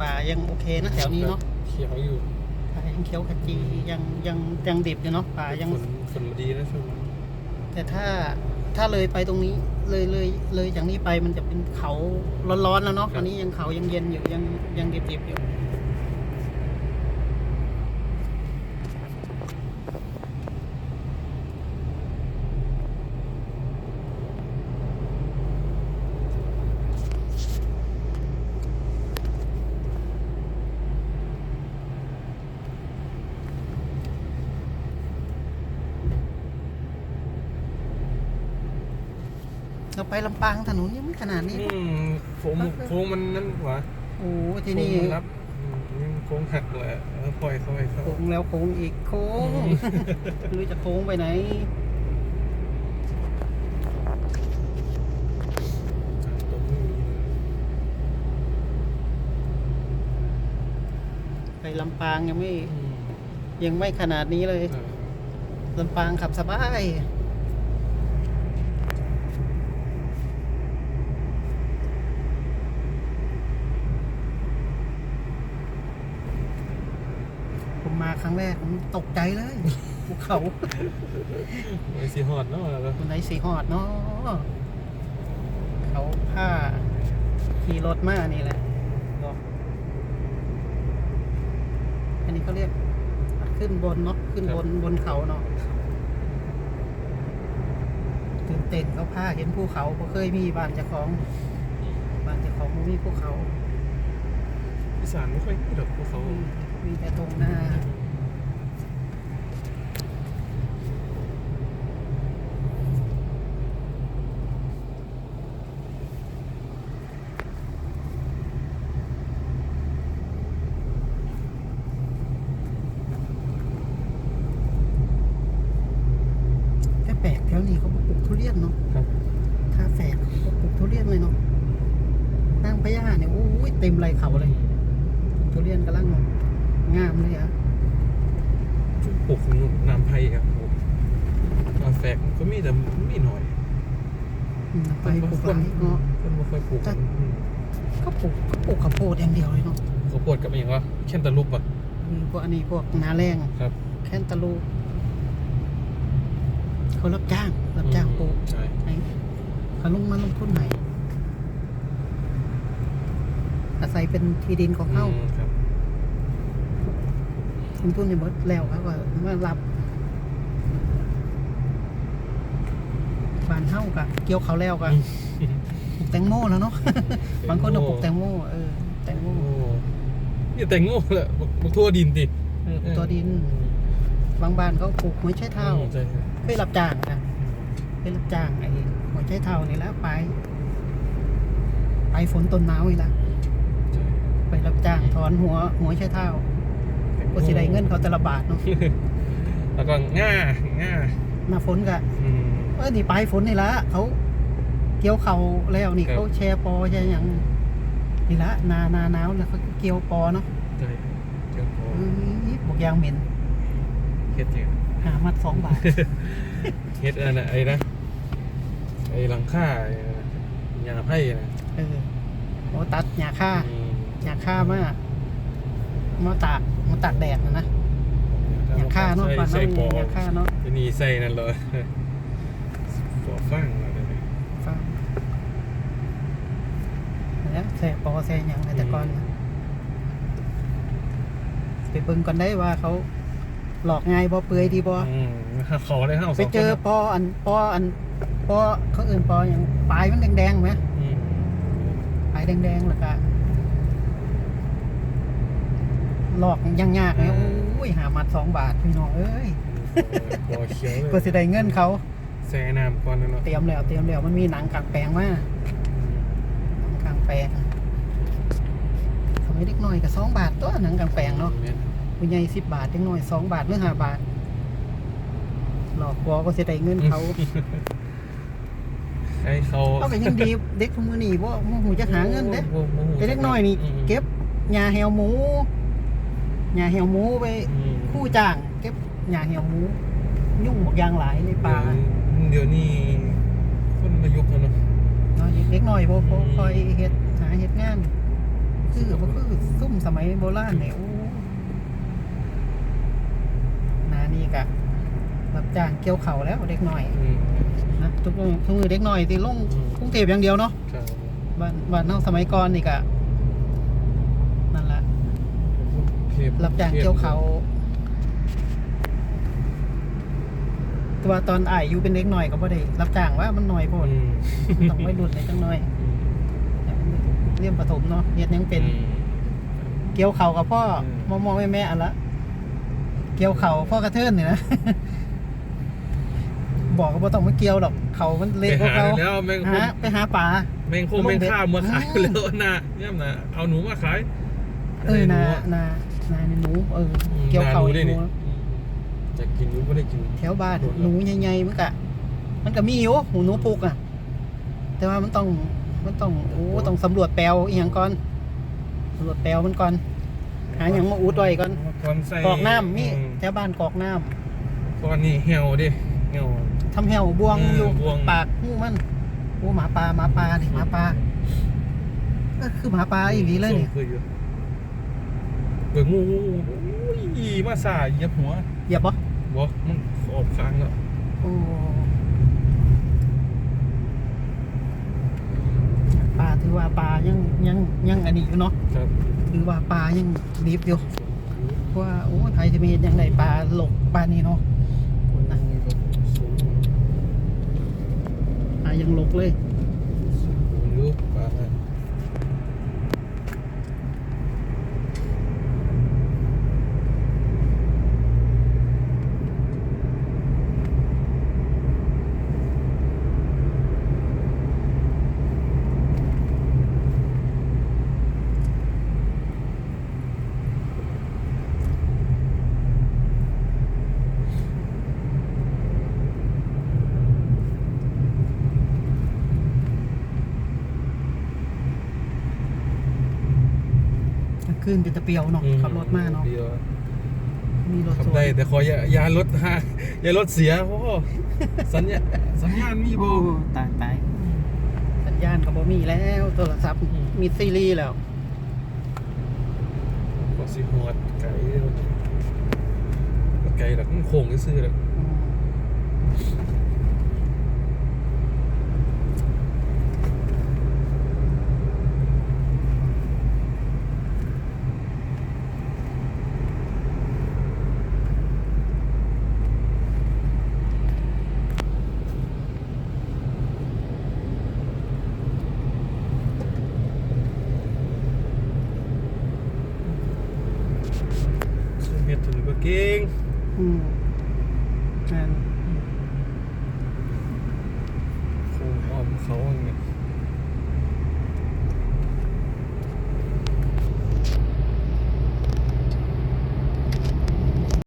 โอ้ป่ายังโอเคนะแถวนี้เนาะเขียวอยู่ป่ายังเขียวขจียังยังยังดิบอยู่เนาะป่ายังฝนฝนมาดีนะช่วงนี้แต่ถ้าถ้าเลยไปตรงนี้เลยเลยเลยจากนี้ไปมันจะเป็นเขาร้อนๆแล้วเนาะอันนี้ยังเขายังเย็นอยู่ยังยังดิบๆอยู่ เราไปลำปางถนนยังไม่ขนาดนี้ อืมโค้งโค้งมันนั่นหวะโอ้ที่นี่โค้งรับอืมยังโค้งหักเลยอะแล้วปล่อยเขาไปเขาโค้งแล้วโค้งอีกโค้งอืม ไม่รู้จะโค้งไปไหน ตรงนี้ไปลำปางยังไม่อืมยังไม่ขนาดนี้เลยเออลำปางขับสบาย มมาครั้งแรกผมตกใจเลยภูเขาไอซีฮอดเนาะแล้วคนไหนสีหอดเนาะเขาผ้าขี่รถมานี่แหละบอกอันนี้เขาเรียกขึ้นบนเนาะขึ้นบนบนเขาเนาะตื่นเต้นเขาผ้าเห็นภูเขาบ่เคยมีบ้านเจ้าของบ้านเจ้าของบ่มีภูเขาอี สานไม่ค่อยพูดแบบพวกเขามีแต่ตรงหน้าแต่แปลกแถวนี้เขาปลูกทุเรียนเนาะครับท่าแฝกเขาปลูกทุเรียนเลยเนาะนั่งพะย่าเนี่ยโอ้ยเต็มไรเขาเลย ทุเรียนกำลังงามเลยอะช่วงปลูกน้ำไผ่ครับผมกาแฟมันก็มีแต่มีหน่อยอืมไปปลูกหลายเนาะ คนไม่ค่อยปลูกกันอืมเขาปลูกเขาปลูกข้าวโพดอย่างเดียวเลยเนาะเขาวโพดกับอย่างว่าแค่นตะลุบอะมีพวกอันนี้พวกนาแรงครับแคนตาลูปเขารับจ้างรับจ้างปลูก ใช่ไอ้เขาลงมาลงทุนไหนอาศัยเป็นที่ดินของเขาอืม ครับลงทุนในเบิดแล้วเขาก็มารับบานเฮ้ากับเกี่ยวเขาแล้วกับปลูกแตงโมแล้วเนาะบางคนก็ปลูกแตงโมเออแตงโมโอ้นี่แต่งโง่แหละบักทั่วดินติเออปลูกตัวดิน บางบ้านเขาปลูกหัวไชเท้าอืมใช่ครับเคยรับจ้างนะเคยรับจ้างไอ้หัวไชเท้านี่แหล้วไป ไปฝนต้นหนาวนี่ละใช่ไปรับจ้างถอนหัวหัวไชเท้า ก็สิได้เงินเขาแต่ละบาทเนาะแล้วก็ง่าง่าหน้าฝนก็อืมเออนี่ปลายฝนนี่ละเขาเกี่ยวเขาแล้วนี่ครับเขาแชร์ปอแชร์หยังนี่ละนานาหนาวแล้วเขาเกี่ยวปอเนาะใช่เจ้าพ่อเอ้ยบอกยางเหม็นเฮ็ดเนี่ยหามัดสองบาทเฮ็ดอันน่ะไอ้นะไอ้หลังค่าไอ้หญ้าไผ่นะเออโอ้ตัดหญ้าค่าอืมหญ้าค่ามา มาตากมาตากแดดนะนะหญ้าค่าเนาะใส่บ้านใส่เราปอหญ้าค่าเนาะทีนี่ใส่นั่นเลยปอฟังอะไรเนี่ยฟังแล้วแส่ปอแส่หยังแต่ก่อนนะไปเบิ่งก่อนได้ว่าเขาหลอกง่ายบ่เปื่อยดีบ่อืมเขาเลยเฮาสไปองคนเจอปออันปออันปอเขาอื่นปออย่างปลายมันแดงๆไหมอืมปลายแดงๆแล้วก็ หลอกยังยากเลยโอ้ยหามัดสองบาทพี่น้องเอ้ยปอเขียวเลยก็สิได้เงินเขาแซ่น้ำก่อนนะเนาะเตรียมแล้วเตรียมแล้วมันมีหนังกลางแปลงมาหนังกลางแปลงสมัยเด็กน้อยก็สองบาทตัวหนังกลางแปลงเนาะแม่นผู้ใหญ่สิบบาทเด็กน้อยสองบาทหรือห้าบาท หลอกปอก็สิได้เงินเขาไอ้เขาเอาก็ยังดีเด็กทุกมื้อนี้บ่บ่ฮู้จะหาเงินเด้โอ้โหแต่เล็กน้อยนี่มเก็บหญ้าแหวหมู หญ้าแหวหมูไปอืมคู่จ้างเก็บหญ้าแหวหมู ยุ่งบอกอยางหลายในป่าเดี๋ยวนี้คนมายุคแล้วเนาะเนาะเด็กน้อยบ่บ่อืมคอยเฮ็ดหาเฮ็ดงาน คือบ่คือซุ่มสมัยโบราณเนี่ยโอ้นานี่กะรับจ้างเกี่ยวเขาวแล้วเด็กน้อยอืม นะทุกมือทุกมือเด็กน้อยที่ลงอืม กรุงเทพอย่างเดียวเนาะ ครับบ้านบ้านนอกสมัยก่อนนี่กะนั่นแหละ เทพ รับจ้างเกี่ยวเขาวแต่ว่าตอนอ้ายอยู่เป็นเด็กน้อยก็บ่ได้รับจ้างว่ามันน้อยโพดอืมต้องไว้รุ่นในจังน้อยเรียนประถมเนาะเรียนยังเป็นอืมเกี่ยวเข่ากับพ่ออืมมอมอแม่แม่อันละ เกี่ยวเข่าพ่อกระเทินนี่นะบอกก็บ่ต้องมาเกี่ยวดอกเขามันไปเละกว่าหาเขาแล้วแมงหาไปหาปลาแมงคงแมงข้ามมาขายแล้วนะเนี่ยนะเอาหนูมาขาย เออนาได้หนา นาในหนูเอออืมเกี่ยวเข่าหนูได้หนูนี่จะกินหนูก็ได้กินแถวบ้านโดนแล้วหนูใหญ่ๆมันกะมันก็มีอยู่หูหนูปุกอะ แต่ว่ามันต้องมันต้องโอ้ต้องสำรวจแปลวอีหยังก่อนสำรวจแปลวมันก่อนหาอย่างมาอุดไว้ก่อนก่อนใส่กรอกน้ำมีอืแถวบ้านกรอกน้ำก่อนนี่เหี่ยวดิเหี่ยวทำแหวบวงเอออยู่บวงปากหูมันโอ้หมาปลาหมาปลาดิหมาปลาก็คือหมาปลาอีหลีเลยนี่ส่งคืออยู่ เบิกงูงูอุ้ยมาสายเหยียบหัวเหยียบปะบอกมันออกค้างแล้วโอ้ปลาถือว่าปลายังยังยังอันนี้อยู่เนาะครับถือว่าปลายังดีบอยู่ว่าโอ้ไทยจะมียังไงปลาหลกปลานี่เนาะคุณนะปลายังหลกเลย รูปปลา ขึ้นเป็นตะเปียวเนาะขับรถมาเนาะดียวมีรถขับสวได้ยแต่ขออย่าอย่ารถฮะอย่ารถเสียเพราะว่าสัญญาสัญญาณมีโอ้บ่ตายตายสัญญาณก็บ่มีแล้วโทรศัพท์อืมมีซีรีส์แล้วก็สิฮอดไกลไกลหลักมันโค้งซื่อๆแล้ว เก่งอืมนั่น ครูออมเขาอย่างเงี้ย